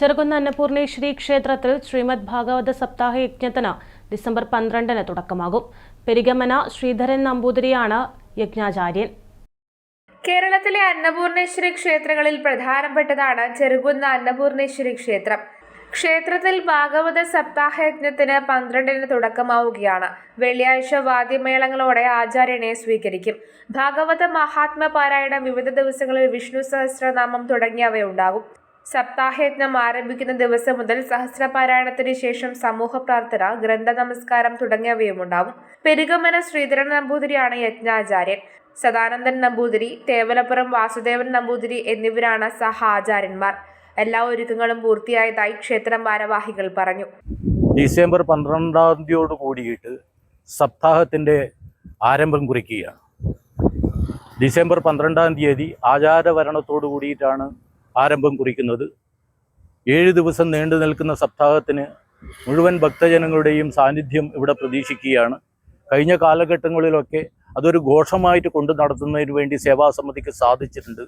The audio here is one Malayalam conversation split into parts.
ചെറുകുന്ന് അന്നപൂർണേശ്വരി ക്ഷേത്രത്തിൽ ശ്രീമദ് ഭാഗവത സപ്താഹ യജ്ഞത്തിന് ഡിസംബർ പന്ത്രണ്ടിന് തുടക്കമാകും. പെരിഗമന ശ്രീധരൻ നമ്പൂതിരിയാണ് യജ്ഞാചാര്യൻ. കേരളത്തിലെ അന്നപൂർണേശ്വരി ക്ഷേത്രങ്ങളിൽ പ്രധാനപ്പെട്ടതാണ് ചെറുകുന്ന അന്നപൂർണേശ്വരി ക്ഷേത്രം ക്ഷേത്രത്തിൽ ഭാഗവത സപ്താഹ യജ്ഞത്തിന് പന്ത്രണ്ടിന് തുടക്കമാവുകയാണ്. വെള്ളിയാഴ്ച വാദ്യമേളങ്ങളോടെ ആചാര്യനെ സ്വീകരിക്കും. ഭാഗവത മഹാത്മ പാരായണം വിവിധ ദിവസങ്ങളിൽ വിഷ്ണു സഹസ്രനാമം തുടങ്ങിയവയുണ്ടാകും. സപ്താഹയജ്ഞം ആരംഭിക്കുന്ന ദിവസം മുതൽ സഹസ്രപാരായണത്തിന് ശേഷം സമൂഹ പ്രാർത്ഥന ഗ്രന്ഥ നമസ്കാരം തുടങ്ങിയവയുമുണ്ടാവും. പെരുകമന ശ്രീധരൻ നമ്പൂതിരിയാണ് യജ്ഞാചാര്യൻ. സദാനന്ദൻ നമ്പൂതിരി തേവലപ്പുറം വാസുദേവൻ നമ്പൂതിരി എന്നിവരാണ് സഹ ആചാര്യന്മാർ എല്ലാ ഒരുക്കങ്ങളും പൂർത്തിയായതായി ക്ഷേത്രം ഭാരവാഹികൾ പറഞ്ഞു. ഡിസംബർ പന്ത്രണ്ടാം തീയതിയോട് കൂടിയിട്ട് സപ്താഹത്തിന്റെ ആരംഭം കുറിക്കുകയാണ്. ഡിസംബർ പന്ത്രണ്ടാം തീയതി ആചാരവരണത്തോടു കൂടിയിട്ടാണ് ആരംഭം കുറിക്കുന്നത്. ഏഴ് ദിവസം നീണ്ടു നിൽക്കുന്ന സപ്താഹത്തിന് മുഴുവൻ ഭക്തജനങ്ങളുടെയും സാന്നിധ്യം ഇവിടെ പ്രതീക്ഷിക്കുകയാണ്. കഴിഞ്ഞ കാലഘട്ടങ്ങളിലൊക്കെ അതൊരു ഘോഷമായിട്ട് കൊണ്ടു നടത്തുന്നതിന് വേണ്ടി സേവാസമിതിക്ക് സാധിച്ചിട്ടുണ്ട്.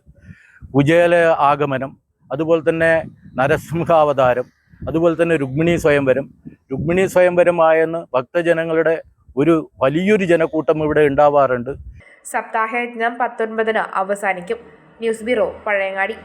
കുചേല ആഗമനം അതുപോലെ തന്നെ നരസിംഹാവതാരം അതുപോലെ തന്നെ രുക്മിണി സ്വയംവരം. രുക്മിണി സ്വയംവരമായെന്ന് ഭക്തജനങ്ങളുടെ ഒരു വലിയൊരു ജനക്കൂട്ടം ഇവിടെ ഉണ്ടാവാറുണ്ട്. സപ്താഹയജ്ഞം പത്തൊൻപതിന് അവസാനിക്കും. News bureau Pazhayangadi.